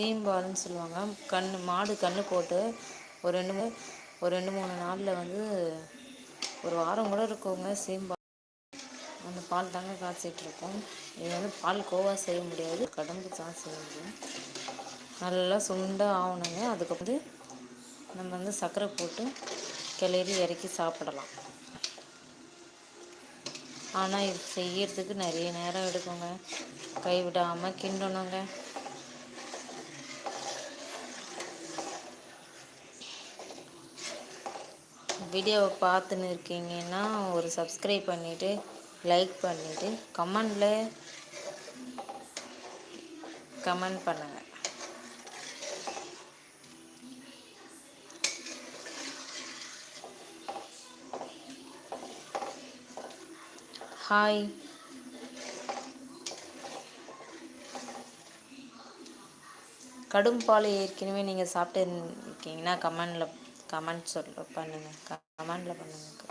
சீம்பால்னு சொல்லுவாங்க. கன்று மாடு கன்று போட்டு ஒரு ரெண்டு மூணு ஒரு ரெண்டு மூணு நாளில் வந்து ஒரு வாரம் கூட இருக்குங்க சீம்பால் அந்த பால் தாங்க காய்ச்சிட்ருக்கோம். இது வந்து பால் கோவா செய்ய முடியாது. கடம்பு தான் செய்ய முடியும் நல்லா சுண்டாக ஆகணுங்க அதுக்கு வந்து நம்ம வந்து சர்க்கரை போட்டு கிளறி இறக்கி சாப்பிடலாம். ஆனால் இது செய்யறதுக்கு நிறைய நேரம் எடுக்குங்க. கைவிடாமல் கிண்டணுங்க. வீடியோவை பார்த்துன்னு இருக்கீங்கன்னா ஒரு சப்ஸ்கிரைப் பண்ணிவிட்டு லைக் பண்ணிவிட்டு கமெண்டில் கமெண்ட் பண்ணுங்கள் ஹாய் கடும் பால் ஏற்கனவே நீங்கள் சாப்பிட்டு இருக்கீங்கன்னா கமெண்டில் கமெண்ட் சொல்ல பண்ணுங்கள் கமெண்டில் பண்ணுங்கள்